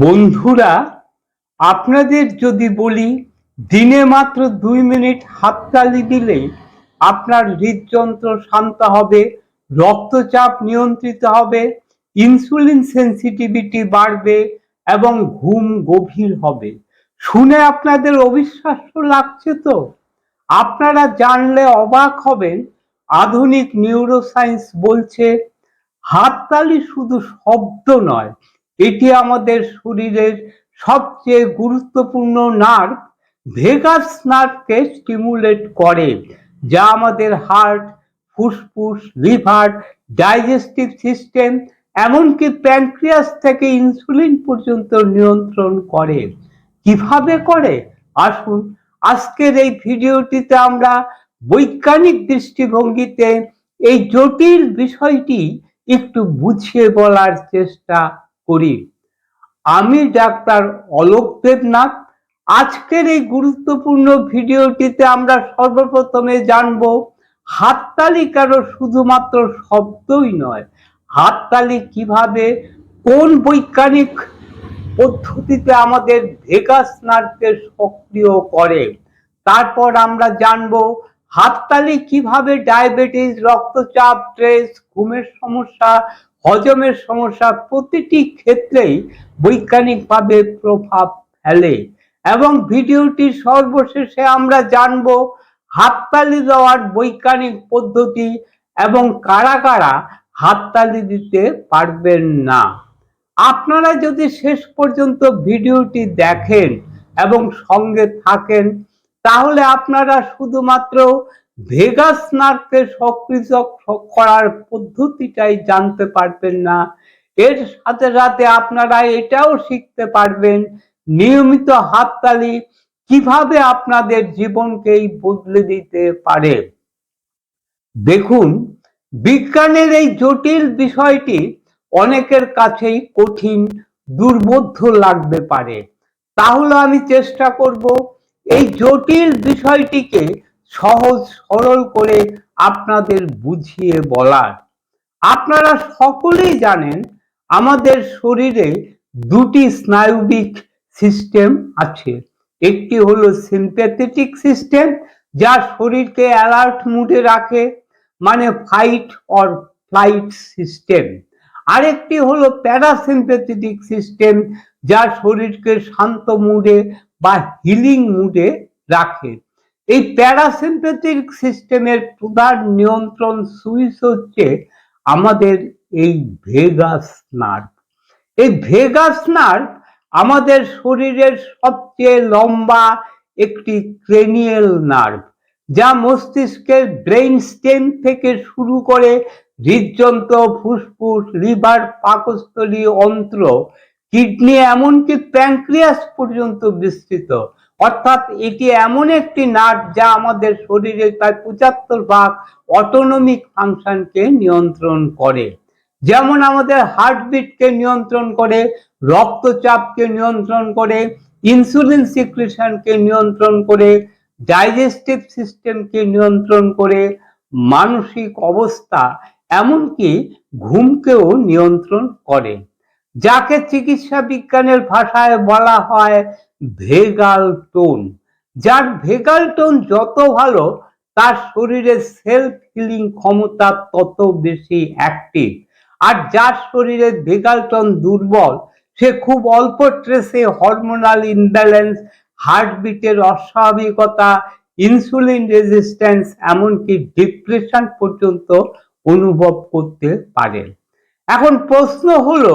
বন্ধুরা, আপনাদের যদি বলি, দিনে মাত্র দুই মিনিট হাততালি দিলে আপনার হৃদযন্ত্র শান্ত হবে, রক্তচাপ নিয়ন্ত্রিত হবে, ইনসুলিন সেন্সিটিভিটি বাড়বে এবং ঘুম গভীর হবে। শুনে আপনাদের অবিশ্বাস্য লাগছে তো? আপনারা জানলে অবাক হবেন, আধুনিক নিউরোসায়েন্স বলছে, হাততালি শুধু শব্দ নয় এটি আমাদের শরীরের সবচেয়ে গুরুত্বপূর্ণ নার্ভ ভেগাস নার্ভকে স্টিমুলেট করে, যা আমাদের হার্ট ফুসফুস লিভার ডাইজেস্টিভ সিস্টেম এমনকি প্যানক্রিয়াস থেকে ইনসুলিন পর্যন্ত নিয়ন্ত্রণ করে। কীভাবে করে? আসুন, আজকের এই ভিডিওটিতে আমরা বৈজ্ঞানিক দৃষ্টিভঙ্গিতে এই জটিল বিষয়টি একটু বুঝিয়ে বলার চেষ্টা করি। আমি ডাক্তার অলোক দেবনাথ। আজকের এই গুরুত্বপূর্ণ ভিডিওটিতে আমরা সর্বপ্রথমে জানব হাততালি কারও শুধুমাত্র শব্দই নয় হাততালি কীভাবে, কোন বৈজ্ঞানিক পদ্ধতিতে আমাদের ভেগাস নার্ভকে সক্রিয় করে। তারপর আমরা জানব হাততালি কীভাবে ডায়াবেটিস, রক্তচাপ, স্ট্রেস, ঘুমের সমস্যা হজমের সমস্যা প্রতিটি ক্ষেত্রেই বৈজ্ঞানিকভাবে প্রভাব ফেলে এবং ভিডিওটি সর্বশেষে আমরা জানব হাততালি দেওয়ার বৈজ্ঞানিক পদ্ধতি এবং কারা কারা হাততালি দিতে পারবেন না। আপনারা যদি শেষ পর্যন্ত ভিডিওটি দেখেন এবং সঙ্গে থাকেন, তাহলে আপনারা শুধুমাত্র ভেগাস নার্ভকে সক্রিয় করার পদ্ধতিটাই জানতে পারবেন না। এর সাথে সাথে আপনারা এটাও শিখতে পারবেন নিয়মিত হাততালি কীভাবে আপনাদের জীবনকেই বদলে দিতে পারে। দেখুন, বিজ্ঞানের এই জটিল বিষয়টি অনেকের কাছেই কঠিন, দুর্বোধ্য লাগতে পারে। তাহলে আমি চেষ্টা করব এই জটিল বিষয়টিকে সহজ, সরল করে আপনাদের বুঝিয়ে বলার। আপনারা সকলেই জানেন আমাদের শরীরে দুটি স্নায়ুবিক সিস্টেম আছে। একটি হলো সিম্প্যাথেটিক সিস্টেম, যা শরীরকে অ্যালার্ট মুডে রাখে মানে ফাইট অর ফ্লাইট সিস্টেম। আরেকটি হলো প্যারাসিম্প্যাথেটিক সিস্টেম, যা শরীরকে শান্ত মুডে বা হিলিং মুডে রাখে। এই প্যারাসিম্প্যাথিক সিস্টেমের প্রধান নিয়ন্ত্রণ সুইচ হচ্ছে আমাদের এই ভেগাস নার্ভ। এই ভেগাস নার্ভ আমাদের শরীরের সবচেয়ে লম্বা একটি ক্রেনিয়াল নার্ভ, যা মস্তিষ্কের ব্রেইন স্টেম থেকে শুরু করে হৃদযন্ত্র, ফুসফুস, লিভার, পাকস্থলী, অন্ত্র, কিডনি, এমনকি প্যাঙ্ক্রিয়াস পর্যন্ত বিস্তৃত। অর্থাৎ এটি এমন একটি নাট যা আমাদের শরীরে প্রায় পঁচাত্তর ভাগ অটোনমিক ফাংশনকে নিয়ন্ত্রণ করে। যেমন আমাদের হার্টবিটকে নিয়ন্ত্রণ করে রক্তচাপকে নিয়ন্ত্রণ করে ইনসুলিন সিক্রেশনকে নিয়ন্ত্রণ করে ডাইজেস্টিভ সিস্টেমকে নিয়ন্ত্রণ করে, মানসিক অবস্থা, এমনকি ঘুমকেও নিয়ন্ত্রণ করে। যাকে চিকিৎসা বিজ্ঞানের ভাষায় বলা হয় ভেগাল টোন। যার ভেগাল টোন যত ভালো, তার শরীরের সেলফ হিলিং ক্ষমতা তত বেশি অ্যাক্টিভ আর যার শরীরে ভেগাল টোন দুর্বল, সে খুব অল্প ট্রেসে হরমোনাল ইনব্যালেন্স হার্টবিটের অস্বাভাবিকতা ইনসুলিন রেজিস্ট্যান্স এমনকি ডিপ্রেশন পর্যন্ত অনুভব করতে পারেন এখন প্রশ্ন হলো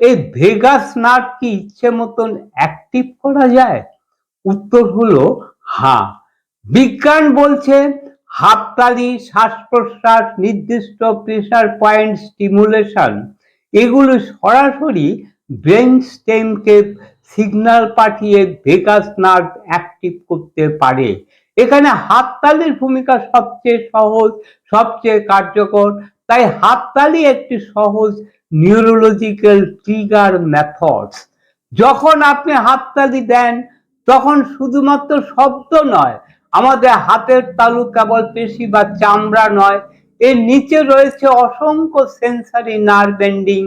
এই ভেগাস নার্ভ কি ইচ্ছে মতন অ্যাক্টিভ করা যায়? উত্তর হলো হ্যাঁ। বিজ্ঞান বলছে, হাততালি শ্বাস প্রশ্বাস নির্দিষ্ট প্রেশার পয়েন্ট স্টিমুলেশন এগুলো সরাসরি ব্রেন স্টেমকে সিগন্যাল পাঠিয়ে ভেগাস নার্ভ অ্যাক্টিভ করতে পারে। এখানে হাততালির ভূমিকা সবচেয়ে সহজ, সবচেয়ে কার্যকর তাই হাততালি একটি সহজ নিউরোলজিক্যাল ট্রিগার মেথডস যখন আপনি হাততালি দেন, তখন শুধুমাত্র শব্দ নয়, আমাদের হাতের তালু কেবল পেশি বা চামড়া নয়, এর নিচে রয়েছে অসংখ্য সেন্সারি নার্ভ এন্ডিং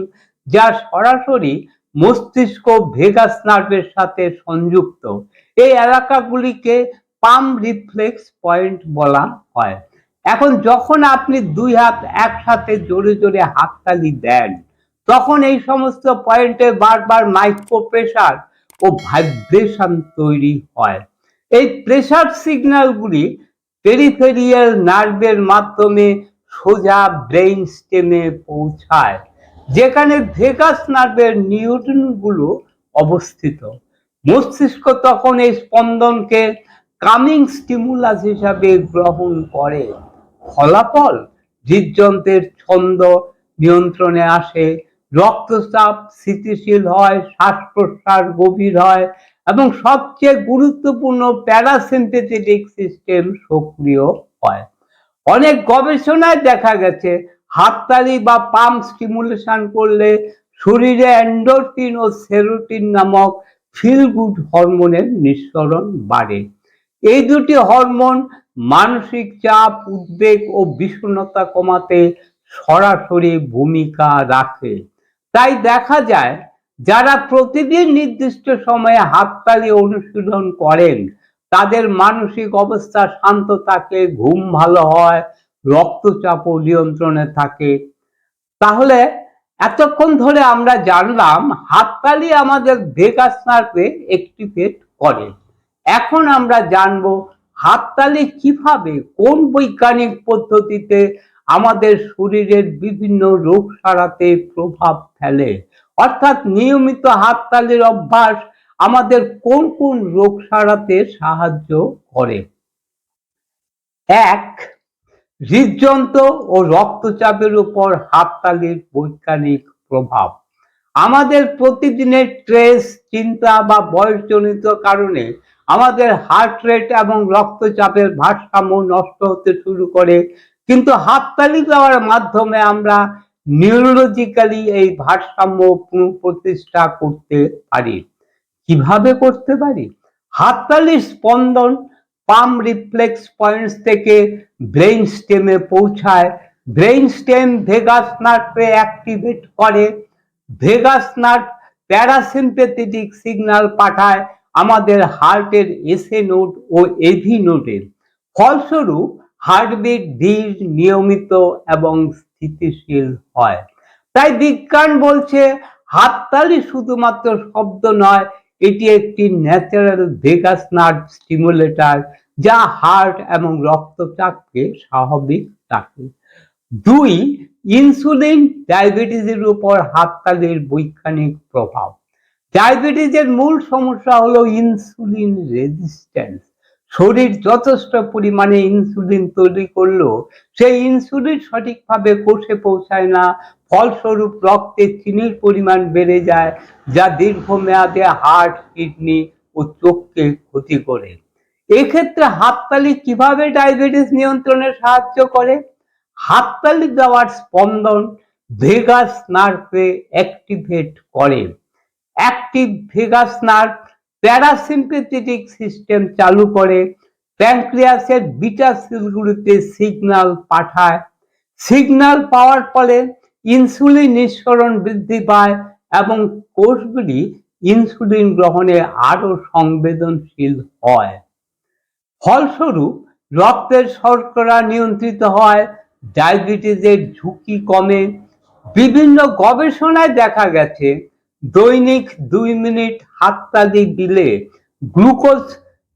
যা সরাসরি মস্তিষ্ক ভেগাস নার্ভের সাথে সংযুক্ত। এই এলাকাগুলিকে পাম রিফ্লেক্স পয়েন্ট বলা হয়। এখন যখন আপনি দুই হাত একসাথে জোরে জোরে হাততালি দেন, তখন এই সমস্ত পয়েন্টে বারবার মাইক্রো প্রেশার ও ভাইব্রেশন তৈরি হয়। এই প্রেশার সিগন্যালগুলি পেরিফেরিয়াল নার্ভের মাধ্যমে সোজা ব্রেইন স্টেমে পৌঁছায়, যেখানে ভেগাস নার্ভের নিউটনগুলো অবস্থিত। মস্তিষ্ক তখন এই স্পন্দনকে কামিং স্টিমুলাস হিসাবে গ্রহণ করে। ফলাফল হৃদযন্ত্রের ছন্দ নিয়ন্ত্রণে আসে, রক্তচাপ স্থিতিশীল হয় শ্বাস প্রশ্বাস গভীর হয় এবং সবচেয়ে গুরুত্বপূর্ণ প্যারাসিম্পেথেটিক সিস্টেম সক্রিয় হয়। অনেক গবেষণায় দেখা গেছে, হাততালি বা পাম স্টিমুলেশন করলে শরীরে এন্ডোরফিন ও সেরোটিন নামক ফিল গুড হরমোনের নিঃসরণ বাড়ে। এই দুটি হরমোন মানসিক চাপ, উদ্বেগ ও বিষণ্ণতা কমাতে সরাসরি ভূমিকা রাখে। তাই দেখা যায়, যারা প্রতিদিন নির্দিষ্ট সময়ে হাততালি অনুশীলন করেন, তাদের মানসিক অবস্থা শান্ত থাকে, ঘুম ভালো হয়, রক্তচাপও নিয়ন্ত্রণে থাকে। তাহলে এতক্ষণ ধরে আমরা জানলাম, হাততালি আমাদের ভেগাস নার্ভে অ্যাক্টিভেট করে। এখন আমরা জানব হাততালি কীভাবে, কোন বৈজ্ঞানিক পদ্ধতিতে আমাদের শরীরের বিভিন্ন রোগ সারাতে প্রভাব ফেলে? অর্থাৎ নিয়মিত হাততালির অভ্যাস আমাদের কোন কোন রোগ সারাতে সাহায্য করে? এক, হৃদযন্ত্র ও রক্তচাপের উপর হাততালির বৈজ্ঞানিক প্রভাব। আমাদের প্রতিদিনের স্ট্রেস, চিন্তা বা বয়সজনিত কারণে আমাদের হার্ট রেট এবং রক্তচাপের ভারসাম্য নষ্ট হতে শুরু করে। কিন্তু হাততালি দেওয়ার মাধ্যমে আমরা নিউরোলজিক্যালি এই ভারসাম্য পুনঃপ্রতিষ্ঠা করতে পারি। কীভাবে করতে পারি? হাততালির স্পন্দন পাম রিফ্লেক্স পয়েন্টস থেকে ব্রেইন স্টেমে পৌঁছায়। ব্রেইন স্টেম ভেগাস নার্ভে অ্যাক্টিভেট করে। ভেগাস নার্ভ প্যারাসিম্পেথেটিক সিগন্যাল পাঠায়। আমাদের হার্টের এসএ নোট ও এভি নোডের ফলস্বরূপ, হার্টবিট ধীর, নিয়মিত এবং স্থিতিশীল হয়। তাই বিজ্ঞান বলছে, হাততালি শুধুমাত্র শব্দ নয়, এটি একটি ন্যাচারাল ভেগাস নার্ভ স্টিমুলেটর যা হার্ট এবং রক্তচাপকে স্বাভাবিক রাখে। দুই, ইনসুলিন ডায়াবেটিসের উপর হাততালির বৈজ্ঞানিক প্রভাব। ডায়াবেটিসের মূল সমস্যা হলো ইনসুলিন রেজিস্ট্যান্স শরীর যথেষ্ট পরিমাণে ইনসুলিন তৈরি করলেও সেই ইনসুলিন সঠিকভাবে কোষে পৌঁছায় না। ফলস্বরূপ রক্তে চিনির পরিমাণ বেড়ে যায়, যা দীর্ঘমেয়াদে হার্ট কিডনি ও চোখকে ক্ষতি করে। এক্ষেত্রে হাততালি কীভাবে ডায়াবেটিস নিয়ন্ত্রণে সাহায্য করে? হাততালি দেওয়ার স্পন্দন ভেগাস নার্ভে অ্যাক্টিভেট করে। Active vagus nerve parasympathetic system চালু করে। প্যানক্রিয়াসের বিটা সেলগুলিতে সিগন্যাল পাঠায়। সিগন্যাল পাওয়ার ফলে ইনসুলিন নিঃসরণ বৃদ্ধি পায় এবং কোষগুলি ইনসুলিন গ্রহণে আরও সংবেদনশীল হয়। ফলস্বরূপ, রক্তের শর্করা নিয়ন্ত্রিত হয়, ডায়াবেটিসের ঝুঁকি কমে। বিভিন্ন গবেষণায় দেখা গেছে দৈনিক দুই মিনিট হাততালি দিলে গ্লুকোজ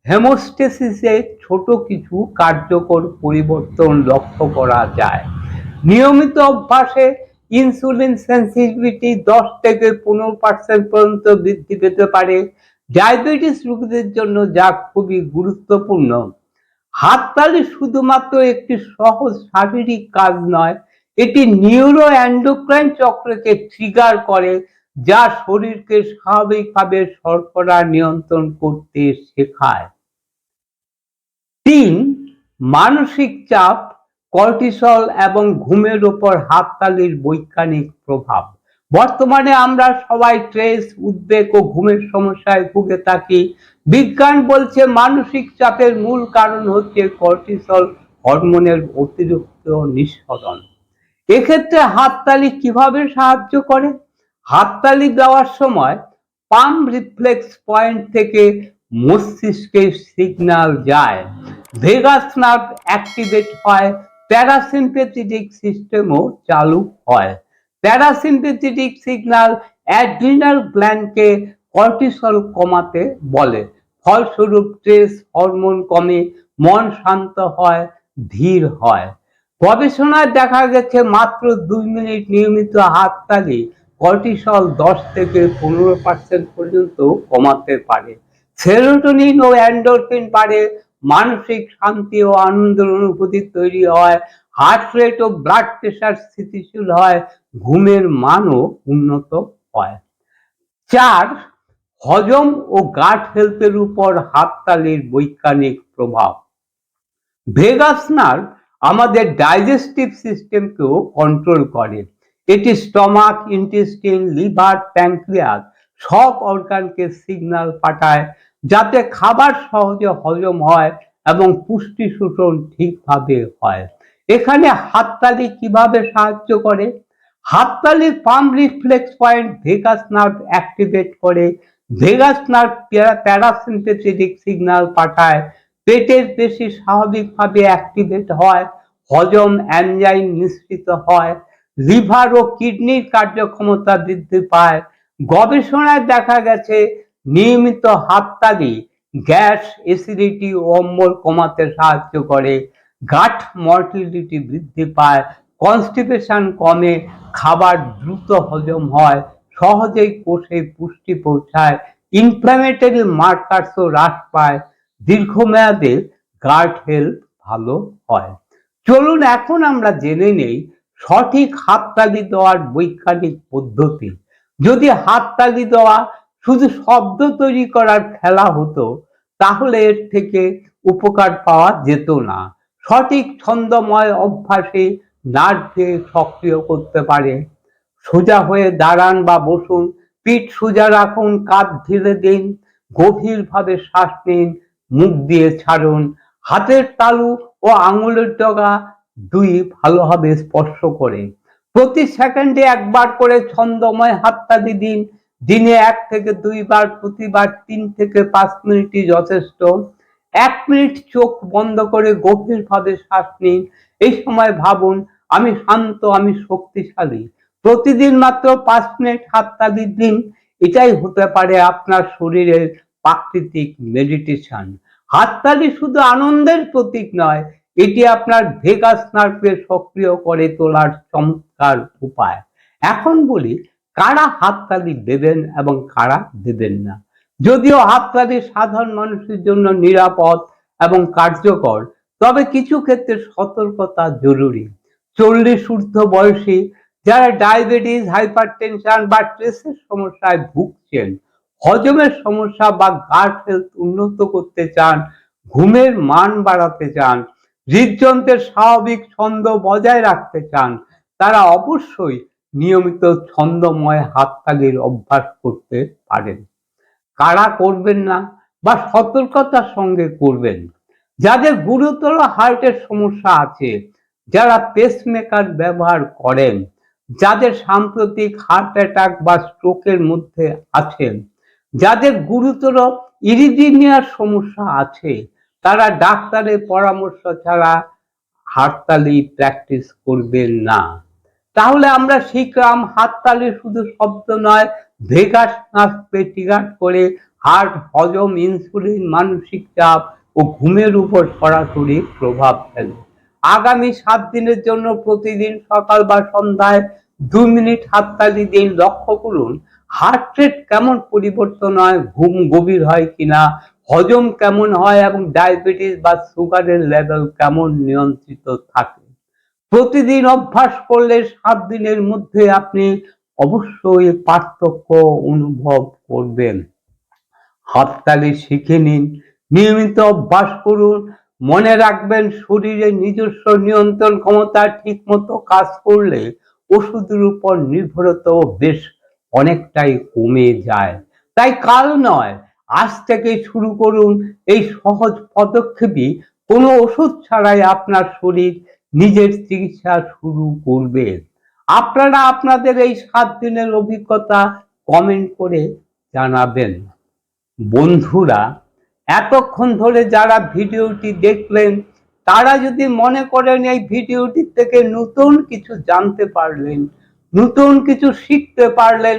হেমোস্টেসিসে ছোট কিছু কার্যকর পরিবর্তন লক্ষ্য করা যায়। নিয়মিত অভ্যাসে ইনসুলিন সেন্সিটিভিটি দশ থেকে পনেরো পার্সেন্ট পর্যন্ত বৃদ্ধি পেতে পারে। ডায়াবেটিস রোগীদের জন্য যা খুবই গুরুত্বপূর্ণ। হাততালি শুধুমাত্র একটি সহজ শারীরিক কাজ নয়, এটি নিউরো অ্যান্ডোক্রাইন চক্রকে ট্রিগার করে যা শরীরকে স্বাভাবিকভাবে শর্করা নিয়ন্ত্রণ করতে শেখায়। তিন, মানসিক চাপ, কর্টিসল এবং ঘুমের ওপর হাততালির বৈজ্ঞানিক প্রভাব। বর্তমানে আমরা সবাই স্ট্রেস, উদ্বেগ ও ঘুমের সমস্যায় ভুগে থাকি। বিজ্ঞান বলছে মানসিক চাপের মূল কারণ হচ্ছে কর্টিসল হরমোনের অতিরিক্ত নিঃসরণ। এক্ষেত্রে হাততালি কীভাবে সাহায্য করে? হাততালি দেওয়ার সময় পাম রিফ্লেক্স পয়েন্ট থেকে মস্তিষ্কে সিগন্যাল যায়। ভেগাস নার্ভ অ্যাক্টিভেট হয়, প্যারাসিম্পেথেটিক সিস্টেমও চালু হয়। প্যারাসিম্পেথেটিক সিগন্যাল অ্যাড্রিনাল গ্ল্যান্ডকে কর্টিসল কমাতে বলে। ফলস্বরূপ স্ট্রেস হরমোন কমে, মন শান্ত হয়, ধীর হয়। গবেষণায় দেখা গেছে মাত্র দুই মিনিট নিয়মিত হাততালি কর্টিসল দশ থেকে পনেরো পার্সেন্ট পর্যন্ত কমাতে পারে। সেরোটোনিন ও অ্যান্ডোরফিন পারে, মানসিক শান্তি ও আনন্দের অনুভূতি তৈরি হয় হার্ট রেট ও ব্লাড প্রেশার স্থিতিশীল হয়, ঘুমের মানও উন্নত হয়। চার, হজম ও গাট হেলথের উপর হাততালির বৈজ্ঞানিক প্রভাব। ভেগাস নার্ভ আমাদের ডাইজেস্টিভ সিস্টেমকেও কন্ট্রোল করে। এটি স্টমাক, ইন্টেস্টিন, লিভার প্যাঙ্ক্রিয়াস সব অর্গানকে সিগন্যাল পাঠায় যাতে খাবার সহজে হজম হয় এবং পুষ্টি শোষণ ঠিকভাবে হয়। এখানে হাততালি কীভাবে সাহায্য করে? হাততালির palm reflex point vagus nerve activate করে। ভেগাস নার্ভ প্যারাসিম্পেথেটিক সিগন্যাল পাঠায়। পেটের পেশি স্বাভাবিকভাবে অ্যাক্টিভেট হয়। হজম এনজাইম নিঃসৃত হয়। লিভার ও কিডনির কার্যক্ষমতা বৃদ্ধি পায়। গবেষণায় দেখা গেছে, নিয়মিত হাততালি, গ্যাস, অ্যাসিডিটি ও অম্বল কমাতে সাহায্য করে। গাট মর্টিলিটি বৃদ্ধি পায়, কনস্টিপেশন কমে, খাবার দ্রুত হজম হয়, সহজেই কোষে পুষ্টি পৌঁছায় ইনফ্ল্যামেটরি মার্কার্সও হ্রাস পায়। দীর্ঘমেয়াদে গার্ড হেলথ ভালো হয়। চলুন, এখন আমরা জেনে নেই সঠিক হাততালি দেওয়ার বৈজ্ঞানিক পদ্ধতি। যদি হাততালি দেওয়া শুধু শব্দ তৈরি করার খেলা হতো, তাহলে এর থেকে উপকার পাওয়া যেত না। সঠিক ছন্দময় অভ্যাসে নার্ভকে সক্রিয় করতে পারে। সোজা হয়ে দাঁড়ান বা বসুন, পিঠ সোজা রাখুন, কাঁধ ঢেলে দিন, গভীরভাবে শ্বাস নিন, মুখ দিয়ে ছাড়ুন। হাতের তালু ও আঙুলের ডগা দুই ভালোভাবে স্পর্শ করে। প্রতি সেকেন্ডে একবার করে ছন্দময় হাততালি দিন। দিনে এক থেকে দুইবার, প্রতিবার তিন থেকে পাঁচ মিনিটই যথেষ্ট। এক মিনিট চোখ বন্ধ করে গভীরভাবে শ্বাস নিন। এই সময় ভাবুন, আমি শান্ত, আমি শক্তিশালী। প্রতিদিন মাত্র পাঁচ মিনিট হাততালি দিন। এটাই হতে পারে আপনার শরীরের প্রাকৃতিক মেডিটেশন হাততালি শুধু আনন্দের প্রতীক নয় এটি আপনার ভেগাস নার্ভকে সক্রিয় করে তোলার চমৎকার উপায়। এখন বলি, কারা হাততালি দেবেন এবং কারা দেবেন না? যদিও হাততালি সাধারণ মানুষের জন্য নিরাপদ এবং কার্যকর, তবে কিছু ক্ষেত্রে সতর্কতা জরুরি। চল্লিশ ঊর্ধ্ব বয়সী যারা ডায়াবেটিস হাইপার টেনশন বা স্ট্রেসের সমস্যায় ভুগছেন, হজমের সমস্যা বা গার্ড হেলথ উন্নত করতে চান, ঘুমের মান বাড়াতে চান হৃদযন্ত্রের স্বাভাবিক ছন্দ বজায় রাখতে চান, তারা অবশ্যই নিয়মিত ছন্দময় হাততালির অভ্যাস করতে পারেন। কারা করবেন না বা সতর্কতার সঙ্গে করবেন? যাদের গুরুতর হার্টের সমস্যা আছে, যারা পেসমেকার ব্যবহার করেন, যাদের সাম্প্রতিক হার্ট অ্যাটাক বা স্ট্রোকের মধ্যে আছেন, যাদের গুরুতর ইরিডিনিয়ার সমস্যা আছে তারা ডাক্তারের পরামর্শ ছাড়া হাততালি প্র্যাকটিস করবেন না। তাহলে আমরা শিখলাম হাততালি শুধু শব্দ নয়, ভেগাস নাচতে টিগাট করে হার্ট, হজম, ইনসুলিন, মানসিক চাপ ও ঘুমের উপর সরাসরি প্রভাব ফেলে। আগামী সাত দিনের জন্য প্রতিদিন সকাল বা সন্ধ্যায় দু মিনিট হাততালি দিন। লক্ষ্য করুন, হার্ট রেট কেমন পরিবর্তন হয়, ঘুম গভীর হয় কিনা হজম কেমন হয় এবং ডায়াবেটিস বা সুগারের লেভেল কেমন নিয়ন্ত্রিত থাকে? প্রতিদিন অভ্যাস করলে সাত দিনের মধ্যে আপনি অবশ্যই পার্থক্য অনুভব করবেন। হাততালি শিখে নিন, নিয়মিত অভ্যাস করুন, মনে রাখবেন শরীরে নিজস্ব নিয়ন্ত্রণ ক্ষমতা ঠিক মতো কাজ করলে ওষুধের উপর নির্ভরতাও বেশ অনেকটাই কমে যায়। তাই কাল নয় আজ থেকে শুরু করুন এই সহজ পদক্ষেপই। কোনো ওষুধ ছাড়াই আপনার শরীর নিজের চিকিৎসা শুরু করবে। আপনারা আপনাদের এই সাত দিনের অভিজ্ঞতা কমেন্ট করে জানাবেন। বন্ধুরা, এতক্ষণ ধরে যারা ভিডিওটি দেখলেন, তারা যদি মনে করেন এই ভিডিওটি থেকে নতুন কিছু জানতে পারলেন, নতুন কিছু শিখতে পারলেন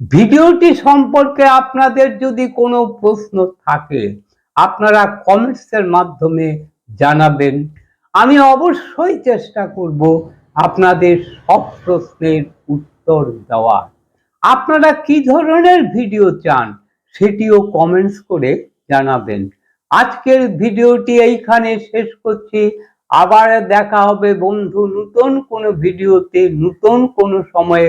ভিডিওটি সম্পর্কে আপনাদের যদি কোনো প্রশ্ন থাকে, আপনারা কমেন্টসের মাধ্যমে জানাবেন। আমি অবশ্যই চেষ্টা করব আপনাদের সব প্রশ্নের উত্তর দেওয়ার। আপনারা কি ধরনের ভিডিও চান সেটিও কমেন্টস করে জানাবেন। আজকের ভিডিওটি এইখানে শেষ করছি। আবার দেখা হবে বন্ধু নতুন কোনো ভিডিওতে নতুন কোনো সময়ে।